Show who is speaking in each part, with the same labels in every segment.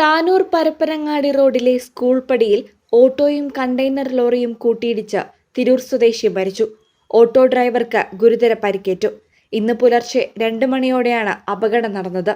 Speaker 1: താനൂർ പരപ്പനങ്ങാടി റോഡിലെ സ്കൂൾ പടിയിൽ ഓട്ടോയും കണ്ടെയ്നർ ലോറിയും കൂട്ടിയിടിച്ച് തിരൂർ സ്വദേശി മരിച്ചു. ഓട്ടോ ഡ്രൈവർക്ക് ഗുരുതര പരിക്കേറ്റു. ഇന്ന് പുലർച്ചെ രണ്ട് മണിയോടെയാണ് അപകടം നടന്നത്.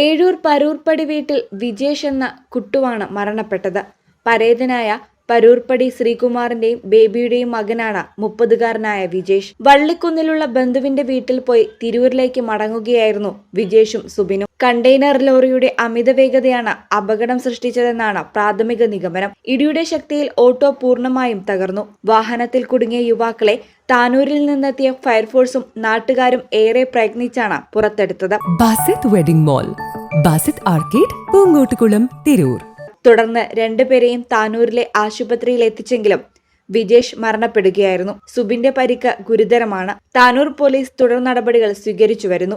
Speaker 1: ഏഴൂർ പരൂർപ്പടി വീട്ടിൽ വിജേഷ് എന്ന കുട്ടുവാണ് മരണപ്പെട്ടത്. പരേതനായ പരൂർപ്പടി ശ്രീകുമാറിന്റെയും ബേബിയുടെയും മകനാണ് മുപ്പതുകാരനായ വിജേഷ്. വള്ളിക്കുന്നിലുള്ള ബന്ധുവിന്റെ വീട്ടിൽ പോയി തിരൂരിലേക്ക് മടങ്ങുകയായിരുന്നു വിജേഷും സുബിനും. കണ്ടെയ്നർ ലോറിയുടെ അമിത വേഗതയാണ് അപകടം സൃഷ്ടിച്ചതെന്നാണ് പ്രാഥമിക നിഗമനം. ഇടിയുടെ ശക്തിയിൽ ഓട്ടോ പൂർണമായും തകർന്നു. വാഹനത്തിൽ കുടുങ്ങിയ യുവാക്കളെ താനൂരിൽ നിന്നെത്തിയ ഫയർഫോഴ്സും നാട്ടുകാരും ഏറെ പ്രയത്നിച്ചാണ് പുറത്തെടുത്തത്.
Speaker 2: Basith wedding mall Basith arcade Poonkottukulam Tirur.
Speaker 1: തുടർന്ന് രണ്ടുപേരെയും താനൂരിലെ ആശുപത്രിയിൽ എത്തിച്ചെങ്കിലും വിജേഷ് മരണപ്പെടുകയായിരുന്നു. സുബിന്റെ പരിക്ക് ഗുരുതരമാണ്. താനൂർ പോലീസ് തുടർ നടപടികൾ സ്വീകരിച്ചു വരുന്നു.